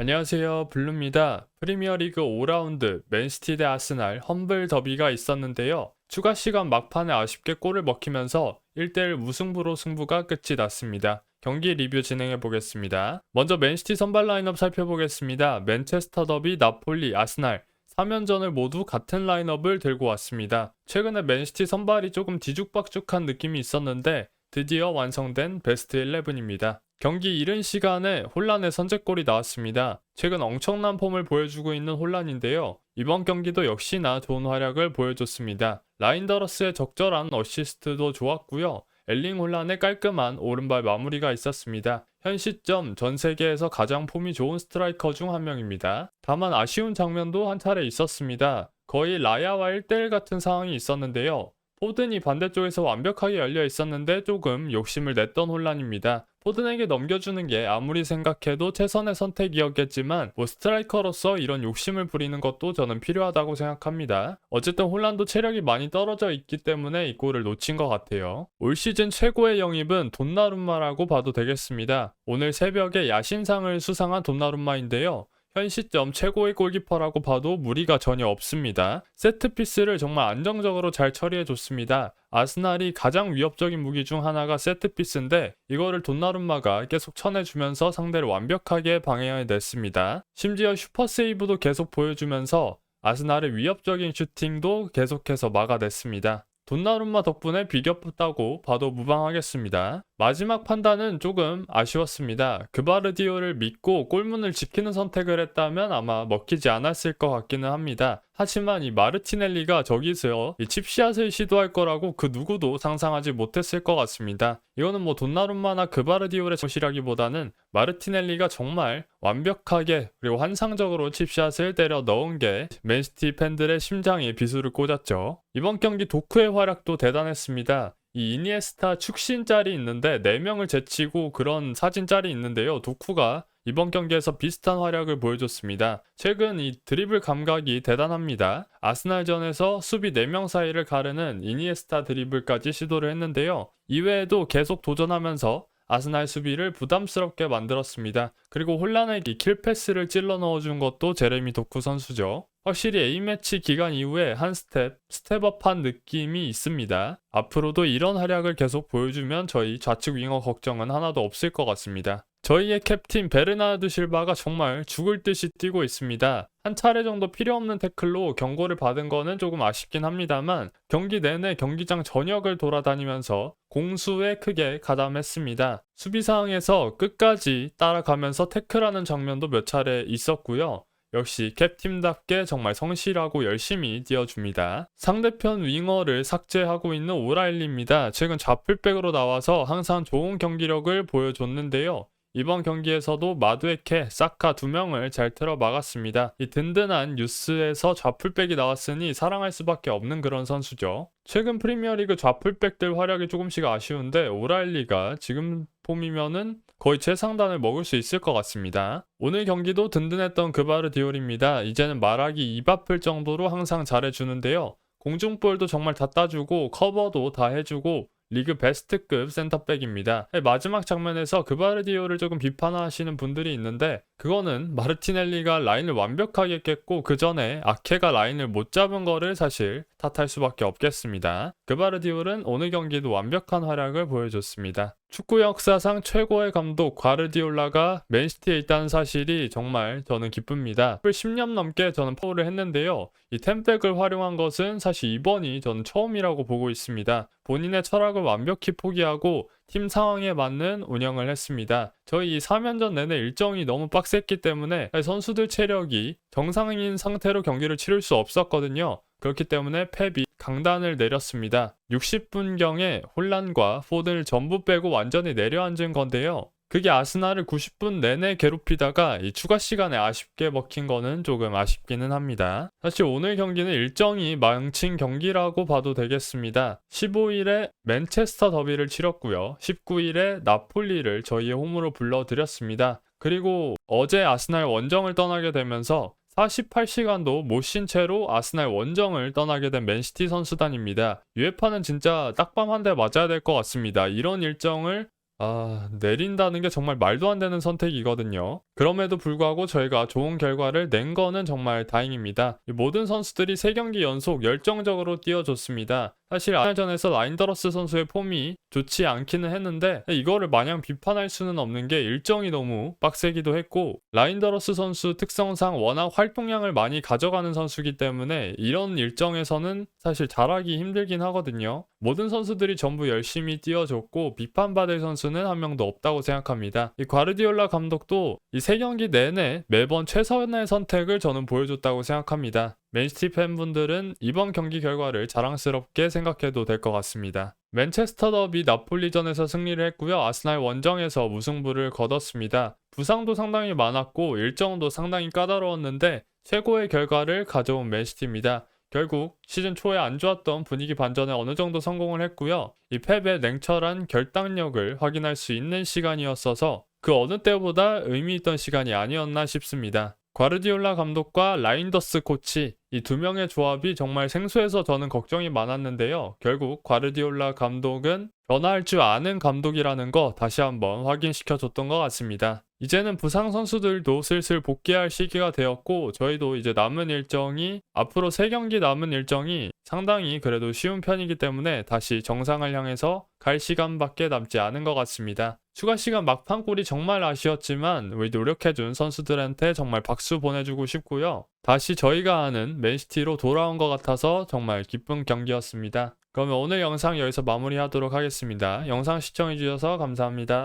안녕하세요. 블루입니다. 프리미어리그 5라운드 맨시티 대 아스날 험블 더비가 있었는데요. 추가 시간 막판에 아쉽게 골을 먹히면서 1대1 무승부로 승부가 끝이 났습니다. 경기 리뷰 진행해 보겠습니다. 먼저 맨시티 선발 라인업 살펴보겠습니다. 맨체스터 더비, 나폴리, 아스날 3연전을 모두 같은 라인업을 들고 왔습니다. 최근에 맨시티 선발이 조금 뒤죽박죽한 느낌이 있었는데 드디어 완성된 베스트 11입니다. 경기 이른 시간에 혼란의 선제골이 나왔습니다. 최근 엄청난 폼을 보여주고 있는 혼란인데요. 이번 경기도 역시나 좋은 활약을 보여줬습니다. 라인더러스의 적절한 어시스트도 좋았고요. 엘링 혼란의 깔끔한 오른발 마무리가 있었습니다. 현 시점 전 세계에서 가장 폼이 좋은 스트라이커 중 한 명입니다. 다만 아쉬운 장면도 한 차례 있었습니다. 거의 라야와 1대1 같은 상황이 있었는데요. 포든이 반대쪽에서 완벽하게 열려 있었는데 조금 욕심을 냈던 혼란입니다. 포든에게 넘겨주는 게 아무리 생각해도 최선의 선택이었겠지만 뭐 스트라이커로서 이런 욕심을 부리는 것도 저는 필요하다고 생각합니다. 어쨌든 혼란도 체력이 많이 떨어져 있기 때문에 이 골을 놓친 것 같아요. 올 시즌 최고의 영입은 돈나룸마라고 봐도 되겠습니다. 오늘 새벽에 야신상을 수상한 돈나룸마인데요. 현 시점 최고의 골키퍼라고 봐도 무리가 전혀 없습니다. 세트피스를 정말 안정적으로 잘 처리해줬습니다. 아스날이 가장 위협적인 무기 중 하나가 세트피스인데 이거를 돈나룸마가 계속 쳐내주면서 상대를 완벽하게 방해해냈습니다. 심지어 슈퍼세이브도 계속 보여주면서 아스날의 위협적인 슈팅도 계속해서 막아냈습니다. 돈나룸마 덕분에 비겼다고 봐도 무방하겠습니다. 마지막 판단은 조금 아쉬웠습니다. 그바르디오를 믿고 골문을 지키는 선택을 했다면 아마 먹히지 않았을 것 같기는 합니다. 하지만 이 마르티넬리가 저기서 이 칩샷을 시도할 거라고 그 누구도 상상하지 못했을 것 같습니다. 이거는 뭐 돈나룸마나 그바르디오의 잘못이라기보다는 마르티넬리가 정말 완벽하게 그리고 환상적으로 칩샷을 때려 넣은 게 맨시티 팬들의 심장에 비수를 꽂았죠. 이번 경기 도쿠의 활약도 대단했습니다. 이 이니에스타 축신 짤이 있는데 4명을 제치고 그런 사진 짤이 있는데요. 도쿠가 이번 경기에서 비슷한 활약을 보여줬습니다. 최근 이 드리블 감각이 대단합니다. 아스날전에서 수비 4명 사이를 가르는 이니에스타 드리블까지 시도를 했는데요. 이외에도 계속 도전하면서 아스날 수비를 부담스럽게 만들었습니다. 그리고 혼란에게 킬패스를 찔러 넣어준 것도 제레미 도쿠 선수죠. 확실히 A매치 기간 이후에 한 스텝, 스텝업한 느낌이 있습니다. 앞으로도 이런 활약을 계속 보여주면 저희 좌측 윙어 걱정은 하나도 없을 것 같습니다. 저희의 캡틴 베르나르드 실바가 정말 죽을 듯이 뛰고 있습니다. 한 차례 정도 필요 없는 태클로 경고를 받은 거는 조금 아쉽긴 합니다만 경기 내내 경기장 전역을 돌아다니면서 공수에 크게 가담했습니다. 수비 상황에서 끝까지 따라가면서 태클하는 장면도 몇 차례 있었고요. 역시 캡틴답게 정말 성실하고 열심히 뛰어줍니다. 상대편 윙어를 삭제하고 있는 오라일리입니다. 최근 좌풀백으로 나와서 항상 좋은 경기력을 보여줬는데요. 이번 경기에서도 마두에케, 사카 두 명을 잘 틀어 막았습니다. 이 든든한 뉴스에서 좌풀백이 나왔으니 사랑할 수밖에 없는 그런 선수죠. 최근 프리미어리그 좌풀백들 활약이 조금씩 아쉬운데 오라일리가 지금 폼이면은 거의 최상단을 먹을 수 있을 것 같습니다. 오늘 경기도 든든했던 그바르 디올입니다. 이제는 말하기 입 아플 정도로 항상 잘해주는데요. 공중볼도 정말 다 따주고 커버도 다 해주고 리그 베스트급 센터백입니다. 네, 마지막 장면에서 그바르디오를 조금 비판하시는 분들이 있는데 그거는 마르티넬리가 라인을 완벽하게 깼고 그 전에 아케가 라인을 못 잡은 거를 사실 탓할 수밖에 없겠습니다. 그바르디올은 오늘 경기도 완벽한 활약을 보여줬습니다. 축구 역사상 최고의 감독 과르디올라가 맨시티에 있다는 사실이 정말 저는 기쁩니다. 10년 넘게 저는 파울을 했는데요. 이 템백을 활용한 것은 사실 이번이 저는 처음이라고 보고 있습니다. 본인의 철학을 완벽히 포기하고 팀 상황에 맞는 운영을 했습니다. 저희 이 3연전 내내 일정이 너무 빡셌기 때문에 선수들 체력이 정상인 상태로 경기를 치를 수 없었거든요. 그렇기 때문에 펩이 강단을 내렸습니다. 60분경에 혼란과 포든을 전부 빼고 완전히 내려앉은 건데요. 그게 아스날을 90분 내내 괴롭히다가 이 추가 시간에 아쉽게 먹힌 거는 조금 아쉽기는 합니다. 사실 오늘 경기는 일정이 망친 경기라고 봐도 되겠습니다. 15일에 맨체스터 더비를 치렀고요. 19일에 나폴리를 저희의 홈으로 불러드렸습니다. 그리고 어제 아스날 원정을 떠나게 되면서 48시간도 못 쉰 채로 아스날 원정을 떠나게 된 맨시티 선수단입니다. 유에파는 진짜 딱밤 한 대 맞아야 될 것 같습니다. 이런 일정을 아, 내린다는 게 정말 말도 안 되는 선택이거든요. 그럼에도 불구하고 저희가 좋은 결과를 낸 거는 정말 다행입니다. 이 모든 선수들이 3경기 연속 열정적으로 뛰어줬습니다. 사실 아날전에서 라인더러스 선수의 폼이 좋지 않기는 했는데 이거를 마냥 비판할 수는 없는 게 일정이 너무 빡세기도 했고 라인더러스 선수 특성상 워낙 활동량을 많이 가져가는 선수기 때문에 이런 일정에서는 사실 잘하기 힘들긴 하거든요. 모든 선수들이 전부 열심히 뛰어줬고 비판받을 선수는 한 명도 없다고 생각합니다. 이 과르디올라 감독도 이 세 경기 내내 매번 최선의 선택을 저는 보여줬다고 생각합니다. 맨시티 팬분들은 이번 경기 결과를 자랑스럽게 생각해도 될 것 같습니다. 맨체스터 더비 나폴리전에서 승리를 했고요. 아스날 원정에서 무승부를 거뒀습니다. 부상도 상당히 많았고 일정도 상당히 까다로웠는데 최고의 결과를 가져온 맨시티입니다. 결국 시즌 초에 안 좋았던 분위기 반전에 어느 정도 성공을 했고요. 이 펩의 냉철한 결단력을 확인할 수 있는 시간이었어서 그 어느 때보다 의미 있던 시간이 아니었나 싶습니다. 과르디올라 감독과 라인더스 코치 이 두 명의 조합이 정말 생소해서 저는 걱정이 많았는데요. 결국 과르디올라 감독은 변화할 줄 아는 감독이라는 거 다시 한번 확인시켜 줬던 것 같습니다. 이제는 부상 선수들도 슬슬 복귀할 시기가 되었고 저희도 이제 남은 일정이 앞으로 3경기 남은 일정이 상당히 그래도 쉬운 편이기 때문에 다시 정상을 향해서 갈 시간밖에 남지 않은 것 같습니다. 추가 시간 막판 골이 정말 아쉬웠지만 우리 노력해준 선수들한테 정말 박수 보내주고 싶고요. 다시 저희가 아는 맨시티로 돌아온 것 같아서 정말 기쁜 경기였습니다. 그러면 오늘 영상 여기서 마무리하도록 하겠습니다. 영상 시청해주셔서 감사합니다.